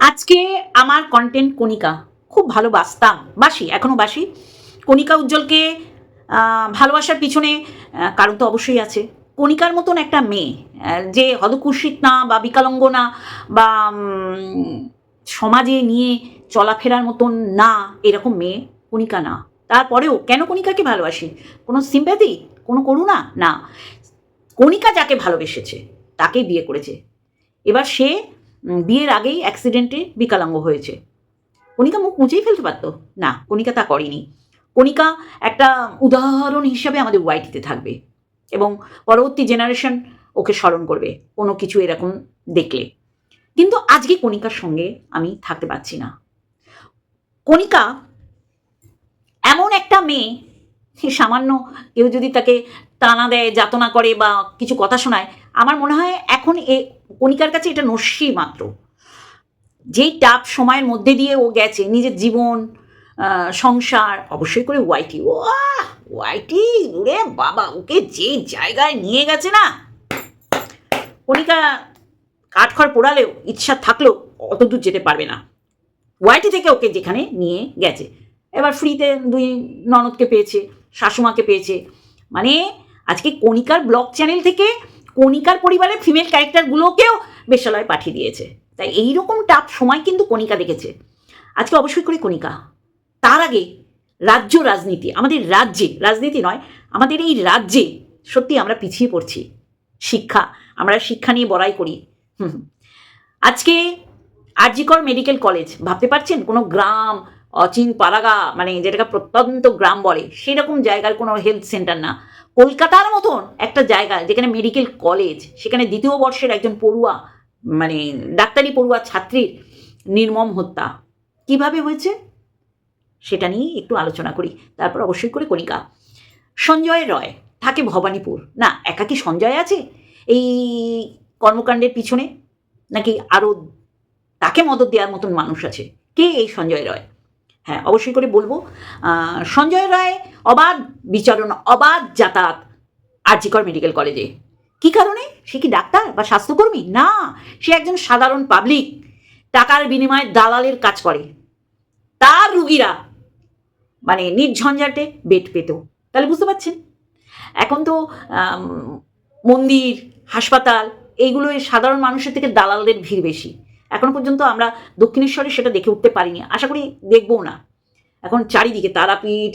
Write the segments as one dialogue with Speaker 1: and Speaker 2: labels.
Speaker 1: আজকে আমার কন্টেন্ট কণিকা। খুব ভালোবাসতাম বাসি এখনও বাসি। কণিকা উজ্জ্বলকে ভালোবাসার পিছনে কারণ তো অবশ্যই আছে। কণিকার মতন একটা মেয়ে যে হদকুশিত না বা বিকলাঙ্গ না বা সমাজে নিয়ে চলাফেরার মতন না এরকম মেয়ে কণিকা না। তারপরেও কেন কণিকাকে ভালোবাসি? কোনো সিম্প্যাথি কোনো করুণা? না। কণিকা যাকে ভালোবেসেছে, তাকেই বিয়ে করেছে। এবার সে বিয়ের আগেই অ্যাক্সিডেন্টে বিকলাঙ্গ হয়েছে। কণিকা মুখ মুছেই ফেলতে পারতো। না, কণিকা তা করেনি। কণিকা একটা উদাহরণ হিসাবে আমাদের ওয়াইটিতে থাকবে এবং পরবর্তী জেনারেশন ওকে স্মরণ করবে, কোনো কিছু এরকম দেখলে। কিন্তু আজকে কণিকার সঙ্গে আমি থাকতে পারছি না। কণিকা এমন একটা মেয়ে, সামান্য কেউ যদি তাকে টানা দেয়, যাতনা করে বা কিছু কথা শোনায়, আমার মনে হয় এখন এ কণিকার কাছে এটা নস্যি মাত্র। যেই টাপ সময়ের মধ্যে দিয়ে ও গেছে, নিজের জীবন সংসার, অবশ্যই করে ওয়াইটি ও ওয়াইটি ওরে বাবা, ওকে যে জায়গায় নিয়ে গেছে না। কণিকা কাঠখড় পোড়ালেও, ইচ্ছা থাকলেও অত দূর যেতে পারবে না। ওয়াইটি থেকে ওকে যেখানে নিয়ে গেছে। এবার ফ্রিতে দুই ননদকে পেয়েছে, শাশুমাকে পেয়েছে। মানে আজকে কণিকার ব্লগ চ্যানেল থেকে কণিকার পরিবারের ফিমেল ক্যারেক্টারগুলোকেও বেশ্যালয় পাঠিয়ে দিয়েছে। তাই এই রকম টাপ সময় কিন্তু কণিকা দেখেছে। আজকে অবশ্যই করে কণিকা। তার আগে রাজ্য রাজনীতি, আমাদের রাজ্যে, রাজনীতি নয়, আমাদের এই রাজ্যে সত্যি আমরা পিছিয়ে পড়ছি। শিক্ষা, আমরা শিক্ষা নিয়ে বড়াই করি। হুম। আজকে আরজিকর মেডিকেল কলেজ, ভাবতে পারছেন? কোনো গ্রাম অচিন পাড়াগা মানে যেটাকে প্রত্যন্ত গ্রাম বলে সেই রকম জায়গার কোনো হেলথ সেন্টার না। কলকাতার মতন একটা জায়গা যেখানে মেডিকেল কলেজ সেখানে দ্বিতীয় বর্ষের একজন পড়ুয়া মানে ডাক্তারি পড়ুয়া ছাত্রীর নির্মম হত্যা। কীভাবে হয়েছে? সেটা নিয়ে একটু আলোচনা করি। তারপর অবশ্যই করে কণিকা। সঞ্জয় রয় থাকে ভবানীপুর। না, একা কি সঞ্জয় আছে? এই কর্মকাণ্ডের পিছনে? নাকি আরও তাকে মদত দেওয়ার মতন মানুষ আছে? কে এই সঞ্জয় রয়? হ্যাঁ অবশ্যই করে বলব। সঞ্জয় রায় অবাধ বিচরণ, অবাধ যাতায়াত আরজিকর মেডিকেল কলেজে। কি কারণে? সে কি ডাক্তার বা স্বাস্থ্যকর্মী? না, সে একজন সাধারণ পাবলিক। টাকার বিনিময়ে দালালের কাজ করে। তার রুগীরা মানে নির্ঝঞ্ঝাটে বেড পেত। তাহলে বুঝতে পারছেন? এখন তো মন্দির, হাসপাতাল, এইগুলোয় সাধারণ মানুষের থেকে দালালদের ভিড় বেশি। এখনও পর্যন্ত আমরা দক্ষিণেশ্বরে সেটা দেখে উঠতে পারিনি। আশা করি দেখবও না। এখন চারিদিকে তারাপীঠ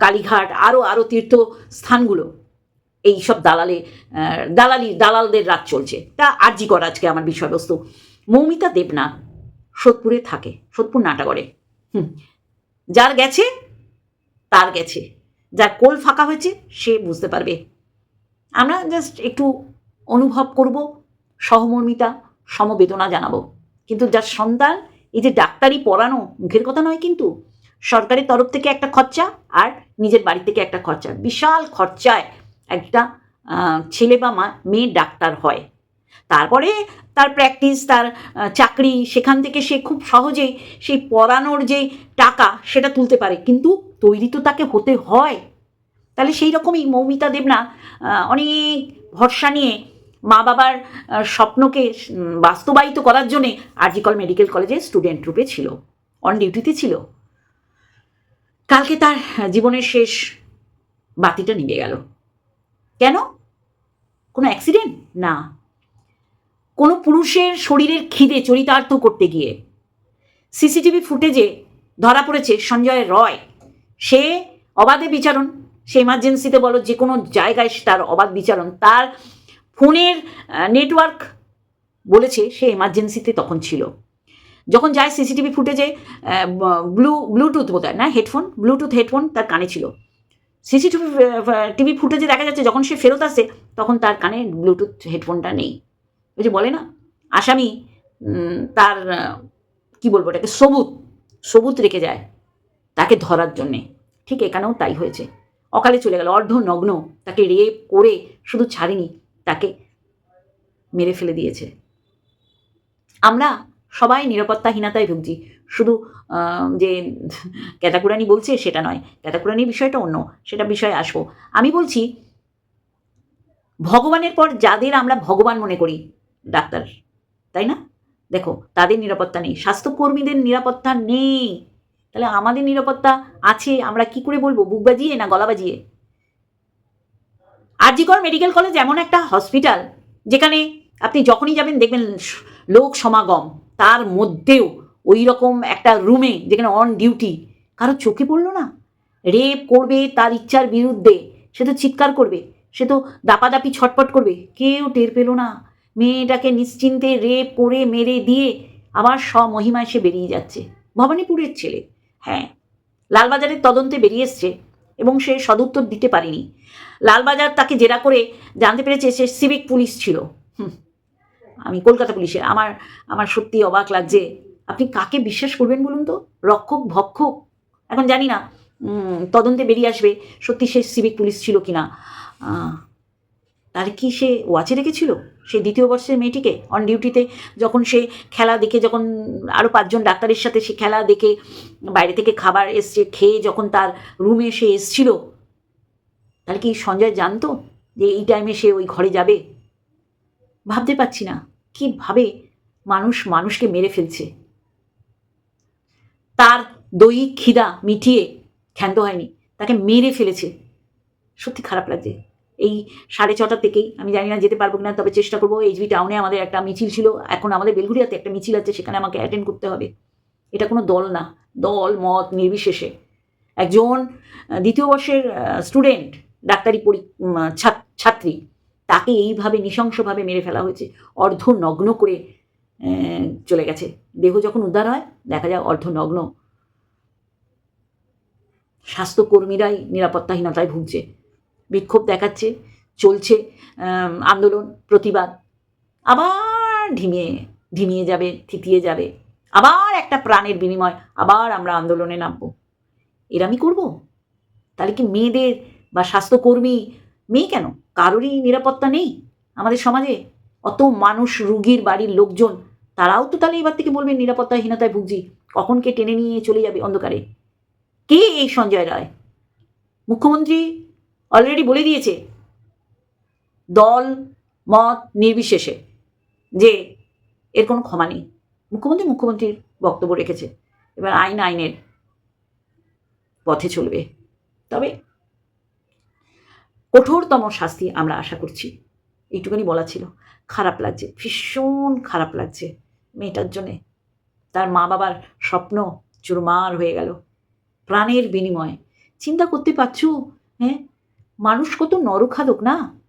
Speaker 1: কালীঘাট আরও আরও তীর্থ স্থানগুলো এই সব দালালে দালালি দালালদের রাত চলছে। তা আর্জি কর আজকে আমার বিষয়বস্তু। মৌমিতা দেবনাথ সোদপুরে থাকে, সোদপুর নাটাগড়ে। হুম, যার গেছে, তার গেছে। যার কোল ফাঁকা হয়েছে, সে বুঝতে পারবে। আমরা জাস্ট একটু অনুভব করব, সহমর্মিতা, সমবেদনা জানাব। কিন্তু যার সন্তান, এই যে ডাক্তারি পড়ানো মুখের কথা নয় কিন্তু, সরকারের তরফ থেকে একটা খরচা আর নিজের বাড়ি থেকে একটা খরচা। বিশাল খরচায় একটা ছেলে বা মা, মেয়ে ডাক্তার হয়। তারপরে তার প্র্যাকটিস তার চাকরি, সেখান থেকে সে খুব সহজেই সেই পড়ানোর যে টাকা সেটা তুলতে পারে। কিন্তু তৈরি তো তাকে হতে হয়। তাহলে সেই রকমই মৌমিতা দেবনা অনেক ভরসা নিয়ে মা বাবার স্বপ্নকে বাস্তবায়িত করার জন্যে আরজিকল মেডিকেল কলেজে স্টুডেন্ট রূপে ছিল, অন ডিউটিতে ছিল। কালকে তার জীবনের শেষ বাতিটা নিভে গেল। কেন? কোনো অ্যাক্সিডেন্ট? না। কোনো পুরুষের শরীরের খিদে চরিতার্থ করতে গিয়ে সিসিটিভি ফুটেজে ধরা পড়েছে সঞ্জয় রয়। সে অবাধে বিচারণ, সে এমার্জেন্সিতে বলো যে কোনো জায়গায় তার অবাধ বিচারণ, তার ফোনের নেটওয়ার্ক বলেছে সে এমার্জেন্সিতে তখন ছিল। যখন যায় সিসিটিভি ফুটেজে ব্লু ব্লুটুথ বোধ না হেডফোন ব্লুটুথ হেডফোন তার কানে ছিল। সিসিটিভি টিভি ফুটেজে দেখা যাচ্ছে যখন সে ফেরত আসে, তখন তার কানে ব্লুটুথ হেডফোনটা নেই। ওই যে বলে না, আসামি তার কি বলব এটাকে, সবুত সবুত রেখে যায় তাকে ধরার জন্যে। ঠিক এখানেও তাই হয়েছে। অকালে চলে গেল, অর্ধ নগ্ন, তাকে রেপ করে শুধু ছাড়েনি মেরে ফেলে দিয়েছে। আমরা সবাই নিরাপত্তাহীনতায় ভুগছি। শুধু যে ক্যাতাকুরানি বলছে সেটা নয় ক্যাতাকুরানির বিষয়টা অন্য, সেটা বিষয়ে আসব। আমি বলছি, ভগবানের পর যাদের আমরা ভগবান মনে করি, ডাক্তার, তাই না? দেখো, তাদের নিরাপত্তা নেই, স্বাস্থ্যকর্মীদের নিরাপত্তা নেই। তাহলে আমাদের নিরাপত্তা আছে, আমরা কি করে বলব বুক বাজিয়ে না গলা বাজিয়ে আরজিকর মেডিকেল কলেজ এমন একটা হসপিটাল যেখানে আপনি যখনই যাবেন দেখবেন লোক সমাগম, তার মধ্যেও ওই রকম একটা রুমে যেখানে অন ডিউটি কারও চোখে পড়ল না? রেপ করবে, তার ইচ্ছার বিরুদ্ধে, সে তো চিৎকার করবে, সে তো দাপাদাপি ছটপট করবে, কেউ টের পেল না। মেয়েটাকে নিশ্চিন্তে রেপ করে, মেরে দিয়ে আবার স্বমহিমায় সে বেরিয়ে যাচ্ছে। ভবানীপুরের ছেলে হ্যাঁ লালবাজারের তদন্তে বেরিয়ে এসছে এবং সে সদুত্তর দিতে পারেনি। লালবাজার তাকে জেরা করে জানতে পেরেছে সে সিভিক পুলিশ ছিল। আমি কলকাতা পুলিশের আমার আমার সত্যি অবাক লাগছে। আপনি কাকে বিশ্বাস করবেন বলুন তো? রক্ষক, ভক্ষক? এখন জানি না তদন্তে বেরিয়ে আসবে সত্যি সে সিভিক পুলিশ ছিল কি না তার কি সে ওয়াচে রেখেছিল? সেই দ্বিতীয় বর্ষের মেয়েটিকে? অন ডিউটিতে যখন সে খেলা দেখে, যখন আরও পাঁচজন ডাক্তারের সাথে সে খেলা দেখে, বাইরে থেকে খাবার এসছে, খেয়ে যখন তার রুমে সে এসছিল তাহলে কি সঞ্জয় জানতো যে এই টাইমে সে ওই ঘরে যাবে? ভাবতে পারছি না। কীভাবে মানুষ মানুষকে মেরে ফেলছে? তার দৈহিক খিদা মিটিয়ে ক্ষান্ত হয়নি। তাকে মেরে ফেলেছে। সত্যি খারাপ লাগছে। এই সাড়ে ছটা থেকেই, আমি জানি না যেতে পারব কিনা, তবে চেষ্টা করব। এইচবি টাউনে আমাদের একটা মিছিল ছিল। এখন আমাদের বেলঘুরিয়াতে একটা মিছিল আছে, সেখানে আমাকে অ্যাটেন্ড করতে হবে। এটা কোনো দল না। দল, মত, নির্বিশেষে। একজন দ্বিতীয় বর্ষের স্টুডেন্ট ডাক্তারি পরি ছাত্রী। তাকে এইভাবে নৃশংসভাবে মেরে ফেলা হয়েছে। অর্ধ নগ্ন করে চলে গেছে। দেহ যখন উদ্ধার হয়, দেখা যায় অর্ধ নগ্ন স্বাস্থ্যকর্মীরাই নিরাপত্তাহীনতায় ভুগছে। বিক্ষোভ দেখাচ্ছে, চলছে আন্দোলন, প্রতিবাদ। আবার ঢিমিয়ে ঢিমিয়ে যাবে, থিতিয়ে যাবে। আবার একটা প্রাণের বিনিময়। আবার আমরা আন্দোলনে নামবো। এরামই করব? তাহলে কি মেয়েদের বা স্বাস্থ্যকর্মী মেয়ে কেন? কারোরই নিরাপত্তা নেই আমাদের সমাজে। অত মানুষ, রুগীর বাড়ির লোকজন, তারাও তো তাহলে এবার থেকে বলবেন নিরাপত্তাহীনতায় ভুগছি। কখন কে টেনে নিয়ে চলে যাবে অন্ধকারে? কে এই সঞ্জয় রায়? মুখ্যমন্ত্রী অলরেডি বলে দিয়েছে, দল, মত নির্বিশেষে যে এর কোনো ক্ষমা নেই। মুখ্যমন্ত্রী মুখ্যমন্ত্রীর বক্তব্য রেখেছে। এবার আইন আইনের পথে চলবে। তবে কঠোরতম শাস্তি আমরা আশা করছি। এইটুখানি বলা ছিল। খারাপ লাগছে, ভীষণ খারাপ লাগছে মেয়েটার জন্যে। তার মা বাবার স্বপ্ন চুরমার হয়ে গেল। প্রাণের বিনিময়ে। চিন্তা করতে পারছ? হ্যাঁ? মানুষ কত নরখাদক না?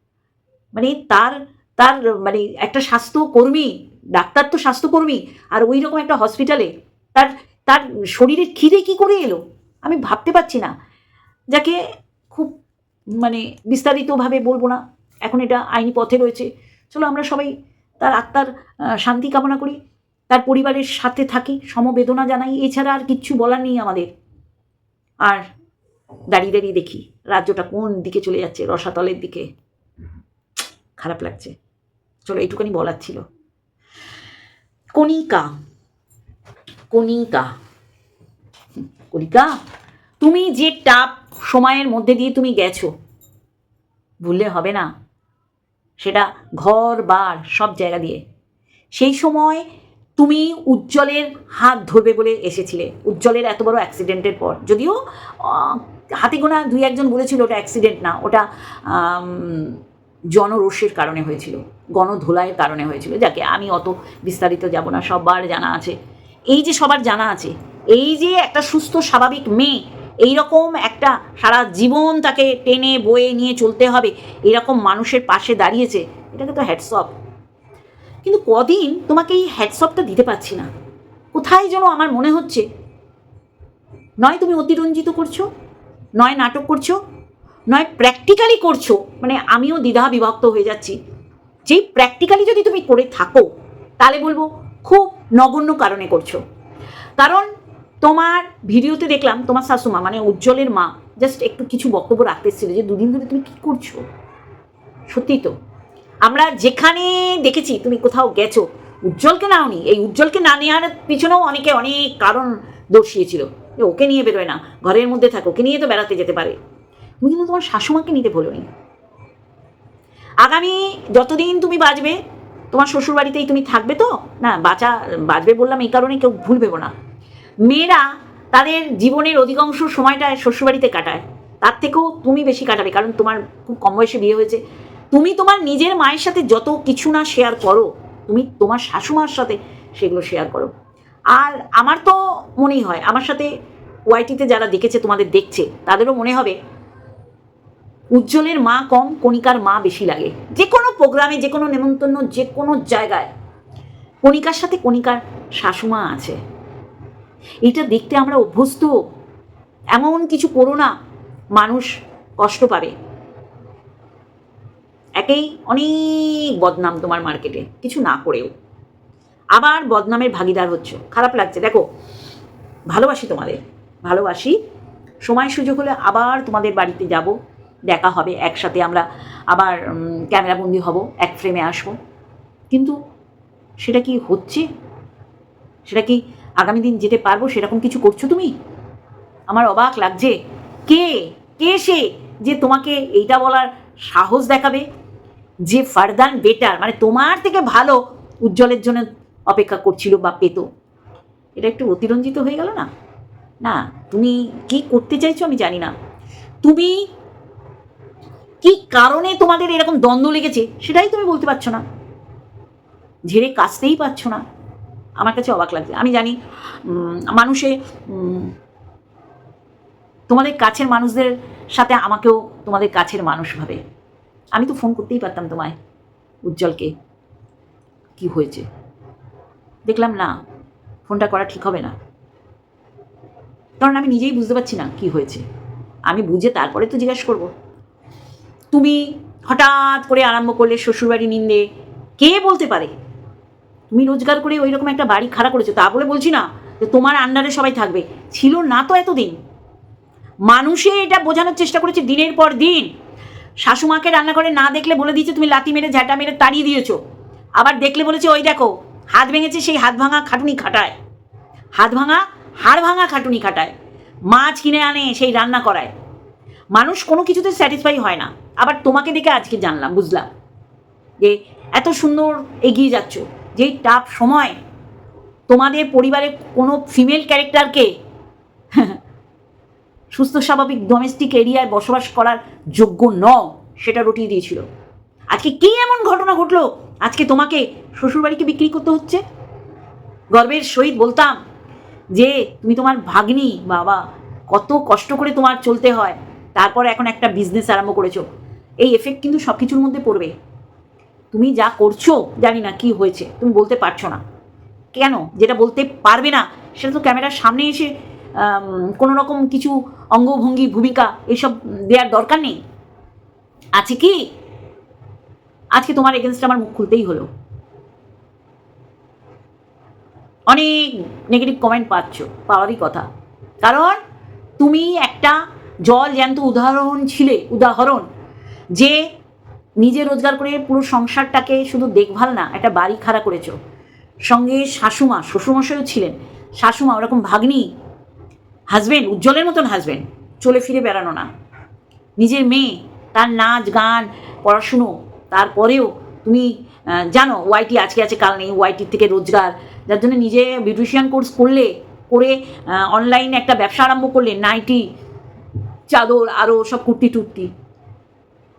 Speaker 1: মানে তার তার মানে একটা স্বাস্থ্যকর্মী, ডাক্তার তো স্বাস্থ্যকর্মী, আর ওই রকম একটা হসপিটালে তার তার শরীরের খিদে কি করে এলো? আমি ভাবতে পারছি না। যাকে খুব মানে বিস্তারিতভাবে বলব না। এখন এটা আইনি পথে রয়েছে। চলো আমরা সবাই তার আত্মার শান্তি কামনা করি। তার পরিবারের সাথে থাকি, সমবেদনা জানাই। এছাড়া আর কিচ্ছু বলার নেই আমাদের। আর দাঁড়িয়ে দাঁড়িয়ে দেখি রাজ্যটা কোন দিকে চলে যাচ্ছে, রসাতলের দিকে। খারাপ লাগছে। চলো এইটুখানি বলার ছিল। কণিকা কণিকা কণিকা, তুমি যে টাপ সময়ের মধ্যে দিয়ে তুমি গেছো ভুললে হবে না। সেটা ঘর, বার, সব জায়গা দিয়ে। সেই সময় তুমি উজ্জ্বলের হাত ধরবে বলে এসেছিলে। উজ্জ্বলের এত বড় অ্যাক্সিডেন্টের পর। যদিও হাতে গোনা দুই একজন বলেছিল ওটা অ্যাক্সিডেন্ট না, ওটা জনরোষের কারণে হয়েছিল, গণধোলাইয়ের কারণে হয়েছিল। যাকে আমি অত বিস্তারিত যাব না, সবার জানা আছে। এই যে সবার জানা আছে, এই যে একটা সুস্থ, স্বাভাবিক মেয়ে এই রকম একটা সারা জীবন তাকে টেনে বয়ে নিয়ে চলতে হবে, এরকম মানুষের পাশে দাঁড়িয়েছে, এটাকে তো হ্যাটসঅপ কিন্তু কদিন তোমাকে এই হ্যাটসঅপটা দিতে পারছি না। কোথায় যেন আমার মনে হচ্ছে, নয় তুমি অতিরঞ্জিত করছ, নয় নাটক করছ, নয় প্র্যাকটিক্যালি করছ মানে আমিও দ্বিধা বিভক্ত হয়ে যাচ্ছি। যেই প্র্যাকটিক্যালি যদি তুমি করে থাকো, তাহলে বলব খুব নগণ্য কারণে করছ। কারণ তোমার ভিডিওতে দেখলাম তোমার শাশুমা মানে উজ্জ্বলের মা জাস্ট একটু কিছু বক্তব্য রাখতে এসেছিল যে দুদিন ধরে তুমি কী করছ? সত্যি তো। আমরা যেখানে দেখেছি, তুমি কোথাও গেছো, উজ্জ্বলকে নাওনি এই উজ্জ্বলকে না নেওয়ার পিছনেও অনেকে অনেক কারণ দর্শিয়েছিল যে ওকে নিয়ে বেরোয় না, ঘরের মধ্যে থাকো, ওকে নিয়ে তো বেড়াতে যেতে পারে। তুমি কিন্তু তোমার শাশুমাকে নিতে ভুলোনি। আগামী যতদিন তুমি বাঁচবে, তোমার শ্বশুরবাড়িতেই তুমি থাকবে তো? না, বাঁচা, বাঁচবে বললাম এই কারণে কেউ ভুল ভেবো না। মেয়েরা তাদের জীবনের অধিকাংশ সময়টা শ্বশুরবাড়িতে কাটায়। তার থেকেও তুমি বেশি কাটাবে, কারণ তোমার খুব কম বয়সে বিয়ে হয়েছে। তুমি তোমার নিজের মায়ের সাথে যত কিছু না শেয়ার করো, তুমি তোমার শাশুমার সাথে সেগুলো শেয়ার করো। আর আমার তো মনেই হয়, আমার সাথে ওয়াইটিতে যারা দেখেছে, তোমাদের দেখছে, তাদেরও মনে হবে উজ্জ্বলের মা কম, কণিকার মা বেশি লাগে। যে কোনো প্রোগ্রামে যে কোনো নেমন্তন্ন, যে কোনো জায়গায় কণিকার সাথে কণিকার শাশুমা আছে। এটা দেখতে আমরা অভ্যস্ত। এমন কিছু করো না, মানুষ কষ্ট পাবে। একেই অনেক বদনাম তোমার মার্কেটে, কিছু না করেও। আবার বদনামের ভাগিদার হচ্ছ, খারাপ লাগছে। দেখো, ভালোবাসি তোমাদের, ভালোবাসি। সময় সুযোগ হলে আবার তোমাদের বাড়িতে যাব, দেখা হবে, একসাথে আমরা আবার ক্যামেরাবন্দি হব, এক ফ্রেমে আসব। কিন্তু সেটা কি হচ্ছে? সেটা কি আগামী দিন যেতে পারব, সেরকম কিছু করছ তুমি? আমার অবাক লাগছে। কে? কে সে যে তোমাকে এইটা বলার সাহস দেখাবে? যে ফারদান বেটার মানে তোমার থেকে ভালো উজ্জ্বলের জন্য অপেক্ষা করছিল বা পেত। এটা একটু অতিরঞ্জিত হয়ে গেল না? না, তুমি কি করতে চাইছো আমি জানি না। তুমি কি কারণে তোমাদের এরকম দ্বন্দ্ব লেগেছে, সেটাই তুমি বলতে পারছ না। ঝেড়ে কাচতেই পারছ না। আমার কাছে অবাক লাগছে। আমি জানি মানুষে তোমাদের কাছের মানুষদের সাথে আমাকেও তোমাদের কাছের মানুষ ভাবে। আমি তো ফোন করতেই পারতাম তোমায়, উজ্জ্বলকে। কি হয়েছে? দেখলাম না ফোনটা করা ঠিক হবে না। কারণ আমি নিজেই বুঝতে পারছি না কি হয়েছে। আমি বুঝে তারপরে তো জিজ্ঞাসা করব। তুমি হঠাৎ করে আরম্ভ করলে শ্বশুরবাড়ি নিন্দে, কে বলতে পারে? তুমি রোজগার করে ওই রকম একটা বাড়ি খাড়া করেছ, তা বলে বলছি না যে তোমার আন্ডারে সবাই থাকবে। ছিল না তো এতদিন। মানুষে এটা বোঝানোর চেষ্টা করেছে দিনের পর দিন। শাশুমাকে রান্নাঘরে না দেখলে বলে দিয়েছে, তুমি লাতি মেরে, ঝাঁটা মেরে তাড়িয়ে দিয়েছ। আবার দেখলে বলেছে, ওই দেখো, হাত ভেঙেছে সেই হাত ভাঙা খাটুনি খাটায়। হাত ভাঙা, হাড় ভাঙা খাটুনি খাটায়। মাছ কিনে আনে, সেই রান্না করায়। মানুষ কোনো কিছুতে স্যাটিসফাই হয় না। আবার তোমাকে দেখে আজকে জানলাম, বুঝলাম। যে এত সুন্দর এগিয়ে যাচ্ছ। যেই টাফ সময় তোমাদের পরিবারে কোনো ফিমেল ক্যারেক্টারকে সুস্থ, স্বাভাবিক ডোমেস্টিক এরিয়ায় বসবাস করার যোগ্য ন সেটা রটিয়ে দিয়েছিল। আজকে কি এমন ঘটনা ঘটলো? আজকে তোমাকে শ্বশুরবাড়িকে বিক্রি করতে হচ্ছে? গর্বের সহিত বলতাম যে তুমি তোমার ভাগ্নি, বাবা, কত কষ্ট করে তোমার চলতে হয়, তারপর এখন একটা বিজনেস আরম্ভ করেছ। এই এফেক্ট কিন্তু সব কিছুর মধ্যে পড়বে। তুমি যা করছ, জানি না কি হয়েছে, তুমি বলতে পারছ না। কেন? যেটা বলতে পারবে না, সেটা তো ক্যামেরার সামনে এসে কোনো রকম কিছু অঙ্গভঙ্গি, ভূমিকা এসব দেওয়ার দরকার নেই। আছে কি? আজকে তোমার এগেনস্ট আমার মুখ খুলতেই হলো। অনেক নেগেটিভ কমেন্ট পাচ্ছ, পাওয়ারই কথা। কারণ তুমি একটা জল জ্যান্ত উদাহরণ ছিলে, উদাহরণ, যে নিজে রোজগার করে পুরো সংসারটাকে শুধু দেখভাল না, একটা বাড়ি খাড়া করেছ। সঙ্গে শাশুমা, শ্বশুরমশাইও ছিলেন। শাশুমা ওরকম ভাগ্নি হাজবেন্ড উজ্জ্বলের মতন হাজবেন্ড চলে ফিরে বেড়ানো না। নিজের মেয়ে, তার নাচ, গান, পড়াশুনো, তারপরেও তুমি জানো ওয়াইটি আজকে আছে, কাল নেই ওয়াইটির থেকে রোজগার। যার জন্য নিজে বিউটিশিয়ান কোর্স করলে, করে অনলাইনে একটা ব্যবসা আরম্ভ করলে, নাইটি, চাদর আরও সব কুর্তি টুর্তি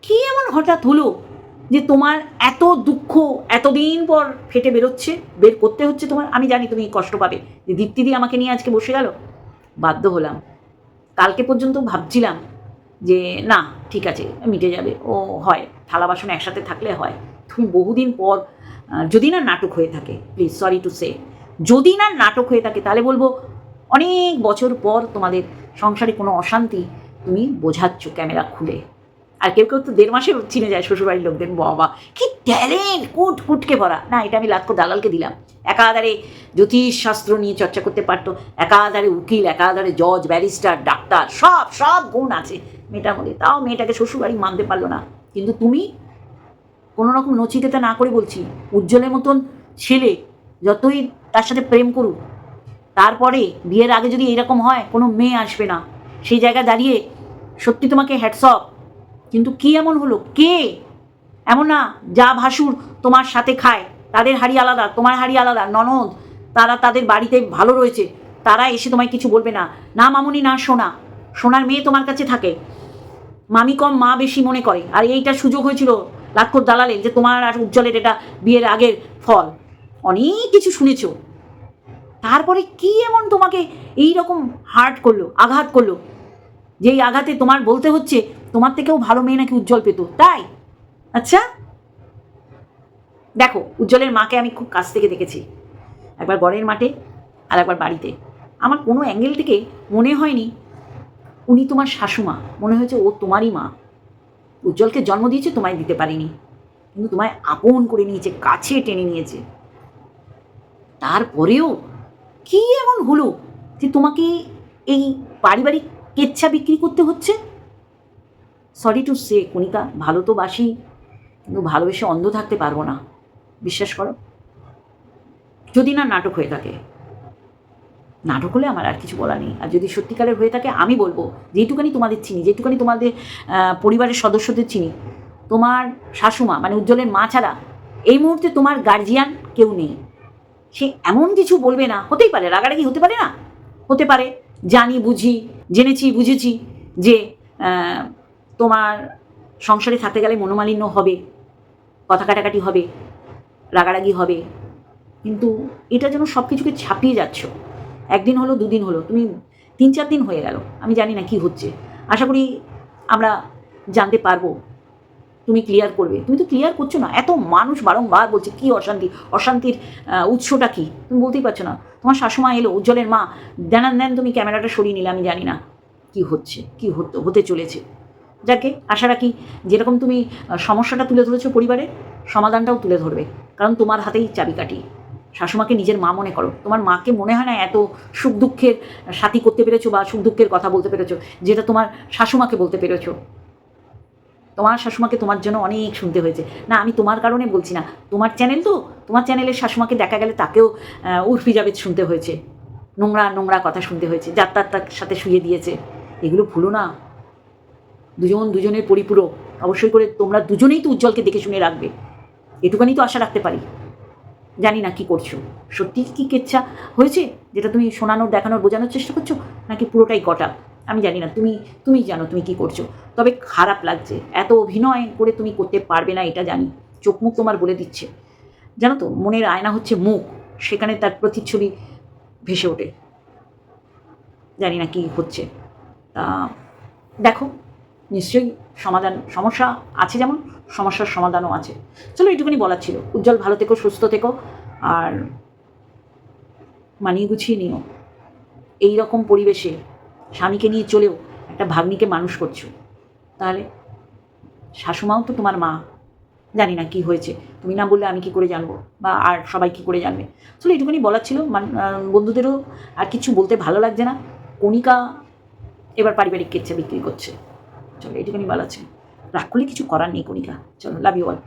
Speaker 1: কি এমন হঠাৎ হলো যে তোমার এত দুঃখ এতদিন পর ফেটে বেরোচ্ছে, বের করতে হচ্ছে তোমার? আমি জানি তুমি কষ্ট পাবে। যে দীপ্তিদি আমাকে নিয়ে আজকে বসে গেল, বাধ্য হলাম। কালকে পর্যন্ত ভাবছিলাম যে, না, ঠিক আছে, মিটে যাবে। ও হয়, থালা বাসন একসাথে থাকলে হয়। তুমি বহুদিন পর যদি না নাটক হয়ে থাকে প্লিজ সরি টু সে যদি না নাটক হয়ে থাকে, তাহলে বলব অনেক বছর পর তোমাদের সংসারে কোনো অশান্তি তুমি বোঝাচ্ছ ক্যামেরা খুলে। আর কেউ কেউ তো দেড় মাসে চিনে যায় শ্বশুরবাড়ির লোকদের, বাবা। কি ট্যালেন্ট, কুট কুটকে ভরা। না, এটা আমি লাতকো দালালকে দিলাম। একাধারে জ্যোতিষশাস্ত্র নিয়ে চর্চা করতে পারতো, একাধারে উকিল, একাধারে জজ, ব্যারিস্টার, ডাক্তার, সব সব গুণ আছে মেয়েটার মধ্যে। তাও মেয়েটাকে শ্বশুরবাড়ি মানতে পারল না। কিন্তু তুমি কোনো রকম নচিকেতা না করে বলছি, উজ্জ্বলের মতন ছেলে যতই তার সাথে প্রেম করুক, তারপরে বিয়ের আগে যদি এরকম হয়, কোনো মেয়ে আসবে না। সেই জায়গায় দাঁড়িয়ে সত্যি তোমাকে হ্যাটসঅপ কিন্তু কি এমন হলো? কে? এমন না, যা ভাসুর তোমার সাথে খায়, তাদের হাড়ি আলাদা, তোমার হাড়ি আলাদা, ননদ, তারা তাদের বাড়িতে ভালো রয়েছে, তারা এসে তোমায় কিছু বলবে না। না মামুনি, না সোনা, সোনার মেয়ে তোমার কাছে থাকে। মামি কম, মা বেশি মনে করে। আর এইটা সুযোগ হয়েছিল লাক্ষর দালালের যে তোমার আর উজ্জ্বলের এটা বিয়ের আগের ফল। অনেক কিছু শুনেছ। তারপরে কি এমন তোমাকে এই রকম হার্ট করল, আঘাত করল? যেই আঘাতে তোমার বলতে হচ্ছে, তোমার থেকেও ভালো মেয়ে নাকি উজ্জ্বল পেত, তাই? আচ্ছা? দেখো, উজ্জ্বলের মাকে আমি খুব কাছ থেকে দেখেছি। একবার গড়ের মাঠে আর একবার বাড়িতে। আমার কোনো অ্যাঙ্গেল থেকে মনে হয়নি উনি তোমার শাশুমা। মনে হয়েছে ও তোমারই মা। উজ্জ্বলকে জন্ম দিয়েছে, তোমায় দিতে পারিনি। কিন্তু তোমায় আপন করে নিয়েছে, কাছে টেনে নিয়েছে। তারপরেও কি এমন হলো যে তোমাকে এই পারিবারিক কেচ্ছা বিক্রি করতে হচ্ছে? সরি টু সে কণিকা, ভালো তো বাসি, কিন্তু ভালোবেসে অন্ধ থাকতে পারব না। বিশ্বাস করো? যদি না নাটক হয়ে থাকে। নাটক হলে আমার আর কিছু বলা নেই। আর যদি সত্যিকারের হয়ে থাকে, আমি বলব যেটুকানি তোমাদের চিনি যেটুকানি তোমাদের পরিবারের সদস্যদের চিনি, তোমার শাশুমা মানে উজ্জ্বলের মা ছাড়া, এই মুহূর্তে তোমার গার্জিয়ান কেউ নেই। সে এমন কিছু বলবে না, হতেই পারে, রাগারাগি হতে পারে না? হতে পারে, জানি, বুঝি জেনেছি, বুঝেছি যে তোমার সংসারে থাকতে গেলে মনোমালিন্য হবে, কথা কাটাকাটি হবে, রাগারাগি হবে। কিন্তু এটা যেন সব কিছুকে ছাপিয়ে যাচ্ছ। একদিন হলো, দুদিন হলো, তুমি তিন চার দিন হয়ে গেল, আমি জানি না কি হচ্ছে। আশা করি আমরা জানতে পারব তুমি ক্লিয়ার করবে। তুমি তো ক্লিয়ার করছ না। এত মানুষ বারংবার বলছে, কি অশান্তি? অশান্তির উৎসটা কি? তুমি বলতেই পারছ না। তোমার শাশুমা এলো, উজ্জ্বলের মা দেনান দেন তুমি ক্যামেরাটা সরিয়ে নিলে, আমি জানি না কি হচ্ছে, কি হতে হতে চলেছে। যাকে আশা রাখি, যেরকম তুমি সমস্যাটা তুলে ধরেছো পরিবারের, সমাধানটাও তুলে ধরবে। কারণ তোমার হাতেই চাবিকাঠি। শাশুমাকে নিজের মা মনে করো। তোমার মাকে মনে হয় না এত সুখ দুঃখের সাথী করতে পেরেছ বা সুখ দুঃখের কথা বলতে পেরেছ, যেটা তোমার শাশুমাকে বলতে পেরেছ। তোমার শাশুমাকে তোমার জন্য অনেক শুনতে হয়েছে। না, আমি তোমার কারণে বলছি না। তোমার চ্যানেল তো, তোমার চ্যানেলের শাশুমাকে দেখা গেলে তাকেও উর্ফি জাবেদ শুনতে হয়েছে। নোংরা নোংরা কথা শুনতে হয়েছে। যার তার তার সাথে শুয়ে দিয়েছে। এগুলো ভুলো না। দুজন দুজনের পরিপূরক। অবশ্যই করে তোমরা দুজনেই তো উজ্জ্বলকে দেখে শুনে রাখবে। এটুখানি তো আশা রাখতে পারি। জানি না কি করছ। সত্যি কি কেচ্ছা হয়েছে? যেটা তুমি শোনানোর, দেখানোর, বোঝানোর চেষ্টা করছ? নাকি পুরোটাই গটা আমি জানি না, তুমি তুমি জানো তুমি কি করছ। তবে খারাপ লাগছে, এত অভিনয় করে তুমি করতে পারবে না এটা জানি, চোখ মুখ তোমার বলে দিচ্ছে। জানো তো, মনের আয়না হচ্ছে মুখ, সেখানে তার প্রতিচ্ছবি ভেসে ওঠে। জানি না কি হচ্ছে। তা দেখো, নিশ্চয়ই সমাধান, সমস্যা আছে যেমন, সমস্যার সমাধানও আছে। চলো এইটুকুনি বলার ছিল। উজ্জ্বল, ভালো থেকো, সুস্থ থেকো, আর মানিয়ে গুছিয়ে নিও। এই রকম পরিবেশে স্বামীকে নিয়ে চলেও একটা ভাগ্নিকে মানুষ করছ। তাহলে শাশুমাও তো তোমার মা। জানি না কি হয়েছে। তুমি না বললে আমি কি করে জানব? বা আর সবাই কি করে জানবে? চলো এইটুকুনি বলার ছিল। বন্ধুদেরও আর কিছু বলতে ভালো লাগছে না। কণিকা এবার পারিবারিক কেচ্ছে বিক্রি করছে। চলো এইটুকুনি বলার ছিল। রাগ করলে কিছু করার নেই কণিকা। চলো লাভ ইউ অল